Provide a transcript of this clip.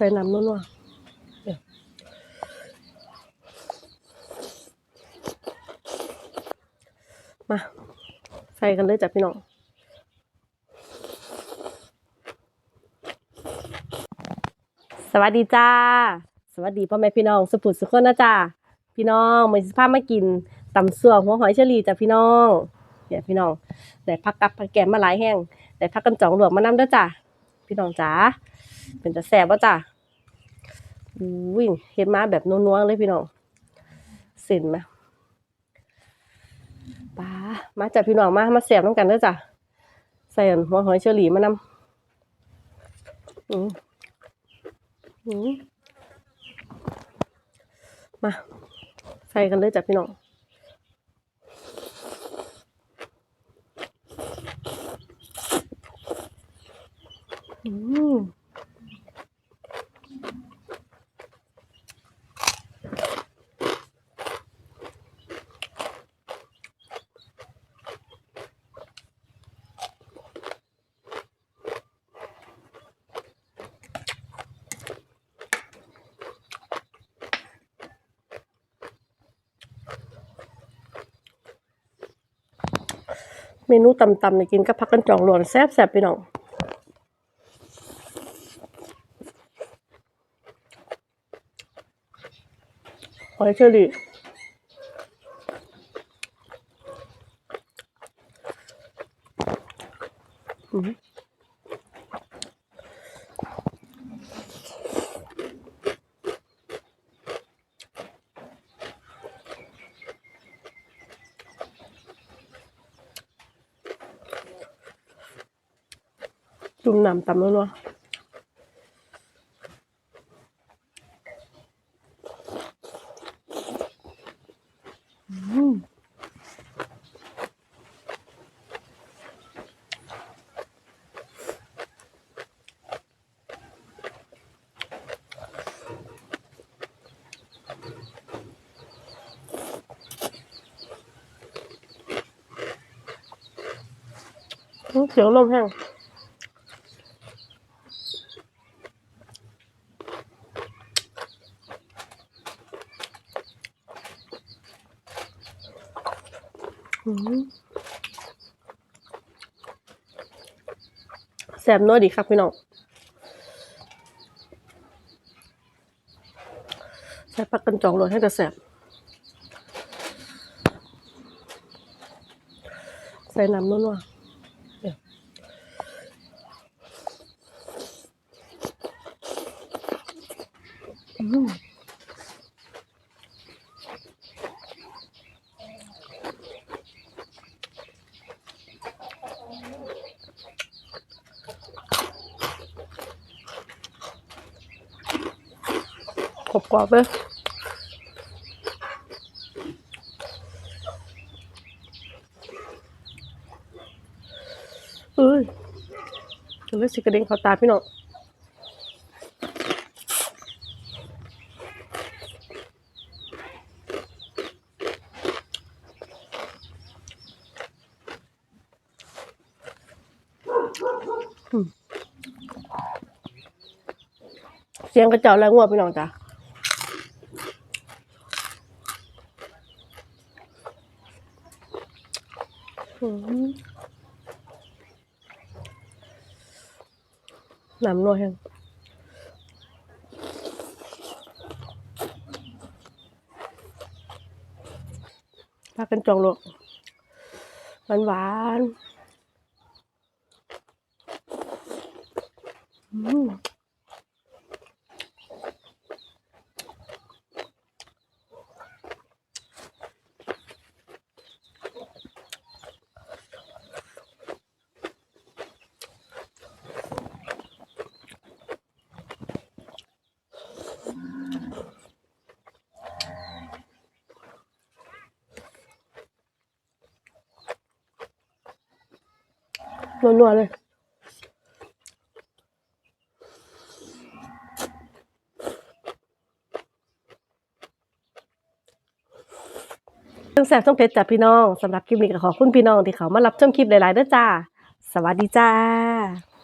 ใส่น้ำนัวๆเนี่ยมา ใส่กันเลยจ้ะพี่น้องสวัสดีจ้า สวัสดีพ่อแม่พี่น้องสุผุดสุขคนนะจ้าพี่น้องมือสิพามากินตำส่วหัวหอยเชอรี่จ้ะพี่น้องเนี่ยพี่น้องได้พักกับพักแกมมาหลายแห้งได้พักกันจองหลวงมานำเด้อจ้าพี่น้องจ๋า เป็นจะแสบว่าจ้าอุ้ยเห็นมาแบบนัวๆเลยพี่น้องเส้นไหมป้ามาจ้ะพี่น้องมามาแสบน้ำกันเด้อจ้าใส่หัวหอยเชอรี่มานำอืมอืมมาใส่กันเลยจ้ะพี่น้องอืม เมนูตำๆเนี่ยกินกับผักกันจองหลวนแซ่บๆพี่น้องหอยเชอรี่อืม จุ่มน้ำตำนัวๆอืมอื้อเสียงลมแห้ง แซ่บนัวดีครับพี่น้องใส่ปักกันจองเลยให้แต่แซ่บใส่น้ำนัวๆเนี่ยอืม กรอบๆเลยเอ้ยจะเลือกสิกระเด็นเข้าตาพี่น้องเสียงกระเจ้าแรงงัวพี่น้องจ้ะ อืมน้ำนัวแห้งพากันจองโลกหวานหวานอืม นัวๆเลยทั้งแสบทั้งเพชรจ้ะพี่น้องสำหรับคลิปนี้ก็ขอบคุณพี่น้องที่เขามารับชมคลิปหลายๆด้อจ้า สวัสดีจ้า